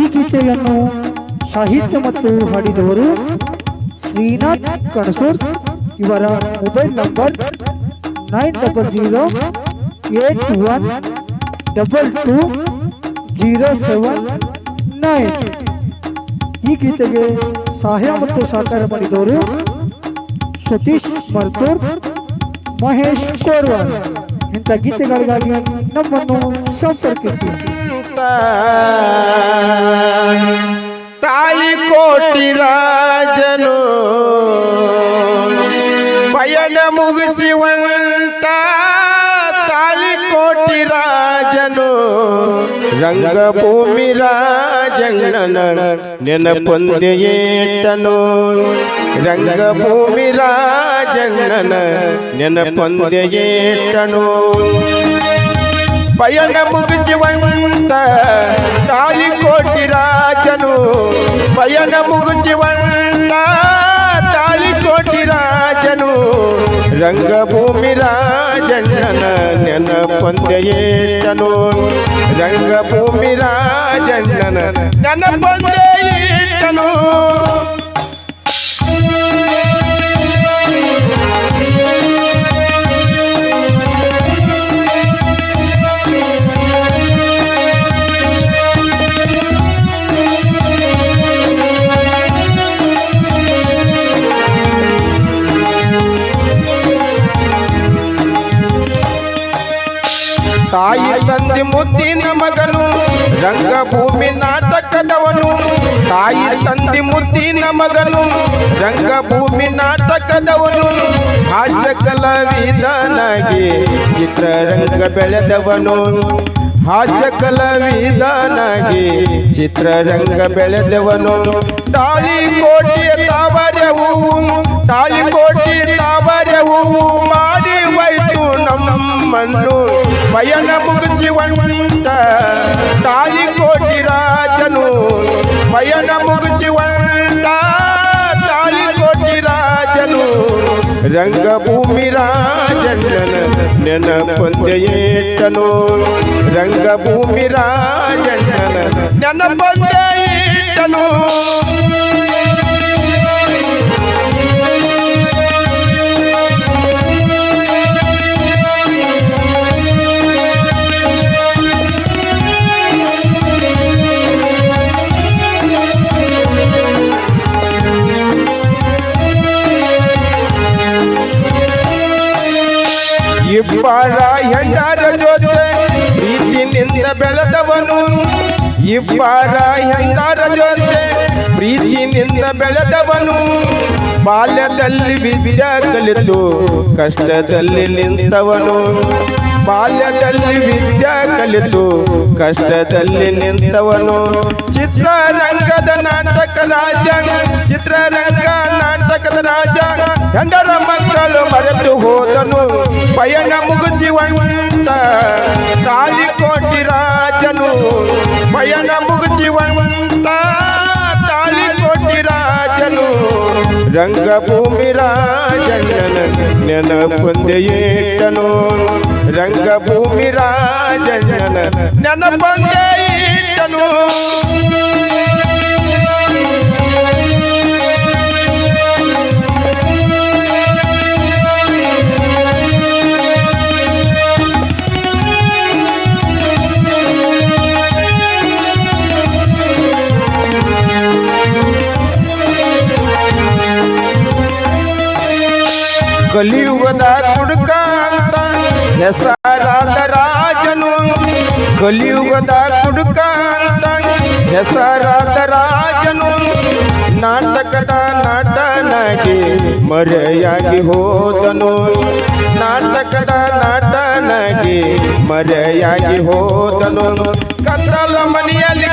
ಈ ಗೀತೆಯನ್ನು ಸಾಹಿತ್ಯ ಮತ್ತು ಹಾಡಿದವರು ಶ್ರೀನಾಥ್ ಕಣಸೂರ್ ಇವರ mobile number nine double zero eight one double two zero seven nine. ಈ ಗೀತೆಗೆ ಸಹಾಯ ಮತ್ತು ಸಹಕಾರ ಮಾಡಿದವರು ಸತೀಶ್ ಮರ್ತೂರ್, ಮಹೇಶ್ ಕೋರ್ವಾರ್ ಇಂಥ ಗೀತೆಗಳಿಗಾಗಿ ನಮ್ಮನ್ನು ಸಂಪರ್ಕಿಸಿ. ತಾಳಿ ಕೋಟಿ ರಾಜನು. ಪಯಣ ಮುಗಿಸುವಂತ ತಾಳಿ ಕೋಟಿ ರಾಜನು. ರಂಗಭೂಮಿ ರಾಜಣ್ಣನ ನೆನಪೊಂದೆಯೇಟನು. ರಂಗಭೂಮಿ ರಾಜಣ್ಣನ ನೆನಪೊಂದೆಯೇಟನು. ಪಯಣ ಮುಗಿಸುವಂತ ತಾಳಿ ಕೋಟಿ ರಾಜನು ಪಯನ ಮುಗಿಸುವಂತ ತಾಳಿ ಕೋಟಿ ರಾಜನು ರಂಗಭೂಮಿ ರಾಜಣ್ಣನ ನೆನಪೊಂದೆಯೇನು ರಂಗಭೂಮಿ ರಾಜಣ್ಣನ ನೆನಪೊಂದೆಯೇಟನು ಮುದ್ದಿನ ಮಗನು, ರಂಗಭೂಮಿ ನಾಟಕದವನು. ತಾಯಿ ತಂದಿ ಮುದ್ದಿನ ಮಗನು, ರಂಗಭೂಮಿ ನಾಟಕದವನು. ಹಾಸ್ಯ ಕಲಾವಿದನಾಗಿ ಚಿತ್ರರಂಗ ಬೆಳೆದವನು. ಹಾಸ್ಯ ಕಲಾವಿದನಾಗಿ ಚಿತ್ರರಂಗ ಬೆಳೆದವನು. ತಾಳಿ ಕೋಟಿಯ ತಾವರೆ ಹೂವು ತಾಳಿ ಕೋಟಿ ತಾವರೆ ಮಾಡಿ ಹೋಯ್ತು ನಮ್ಮನ್ನು. ಪಯಣ ರಂಗಭೂಮಿ ರಾಜಣ್ಣನ ನೆನಪೊಂದೆಯೇಟನು ರಂಗಭೂಮಿ ರಾಜಣ್ಣನ ನೆನಪೊಂದೆಯೇಟನು ಇಬ್ಬರ ಹೆಂಗಾರ ಜೊತೆ ಪ್ರೀತಿನಿಂದ ಬೆಳೆದವನು ಬಾಲ್ಯದಲ್ಲಿ ವಿದ್ಯ ಕಲಿತು, ಕಷ್ಟದಲ್ಲಿ ನಿಂತವನು. ಬಾಲ್ಯದಲ್ಲಿ ವಿದ್ಯೆ ಕಲಿತು, ಕಷ್ಟದಲ್ಲಿ ನಿಂತವನು. ಚಿತ್ರರಂಗದ ನಾಟಕ ರಾಜ, ಚಿತ್ರರಂಗ ನಾಟಕದ ರಾಜ, ಹೆಂಡರ ಮಕ್ಕಳು ಮರೆತು ಹೋದನು. ಪಯಣ ಮುಗಿಸಿ ಒಂಟ ತಾಳಿ ಕೋಟಿ ರಾಜನು ಪಯಣ ಮುಗಿಸಿ ಒಂಟ ತಾಳಿ ಕೋಟಿ ರಾಜನು ರಂಗಭೂಮಿ ರಾಜಣ್ಣನ ನೆನಪೊಂದೆಯೇಟನು ರಂಗಭೂಮಿ ರಾಜಣ್ಣನ ನೆನಪೊಂದೆಯೇಟನು ಕಲಿಯುಗದ ಕುಡುಕ ಅಂತ ಹೆಸರಾದ ರಾಜನು ಕಲಿಯುಗದ ಕುಡುಕ ಅಂತ ಹೆಸರಾದ ರಾಜನು ನಾಟಕದ ನಟನಗೆ ಮರೆಯಾಗಿ ಹೋದನು. ನಾಟಕದ ನಟನಗೆ ಮರೆಯಾಗಿ ಹೋದನು. ಕತ್ತಲ ಮನೆಯಲ್ಲಿ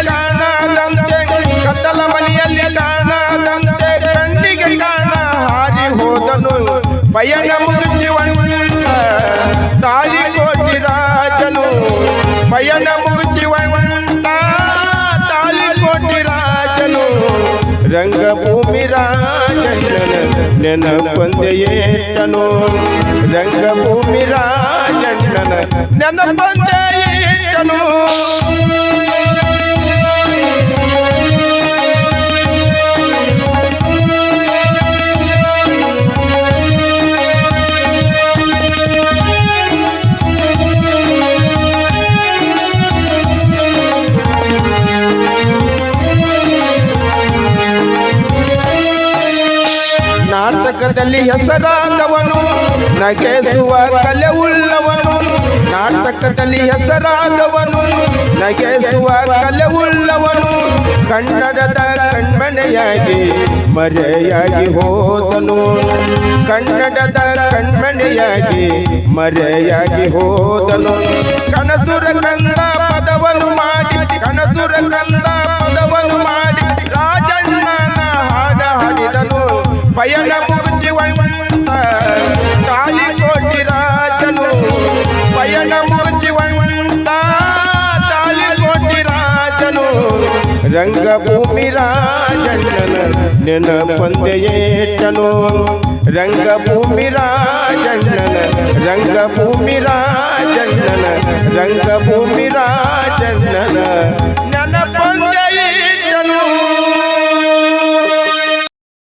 ರಂಗಭೂಮಿ ರಾಜಣ್ಣನ ನೆನಪೊಂದೆಯೇಟನು ರಂಗಭೂಮಿ ರಾಜಣ್ಣನ ನೆನಪೊಂದೆಯೇಟನು ನಾಟಕದಲ್ಲಿ ಹೆಸರಾದವನು, ನಗೆಸುವ ಕಲೆ ಉಳ್ಳವನು. ನಾಟಕದಲ್ಲಿ ಹೆಸರಾದವನು, ನಗೆಸುವ ಕಲೆ ಉಳ್ಳವನು. ಕನ್ನಡದ ಕಣ್ಮಣೆಯಾಗಿ ಮರೆಯಾಗಿ ಹೋದನು. ಕನ್ನಡದ ಕಣ್ಮಣೆಯಾಗಿ ಮರೆಯಾಗಿ ಹೋದನು. ಕನಸುರ ಕಂದ ಪದವನು ಮಾಡಿ ಪಯಣ ಮುಗಿಸುವಂತ ತಾಳಿಕೋಟಿ ರಾಜನು ರಂಗಭೂಮಿ ರಾಜಣ್ಣನ ನೆನಪಂದೆಯೇಟನು ರಂಗಭೂಮಿ ರಾಜಣ್ಣನ ರಂಗಭೂಮಿ ರಾಜಣ್ಣನ ರಂಗಭೂಮಿ ರಾಜ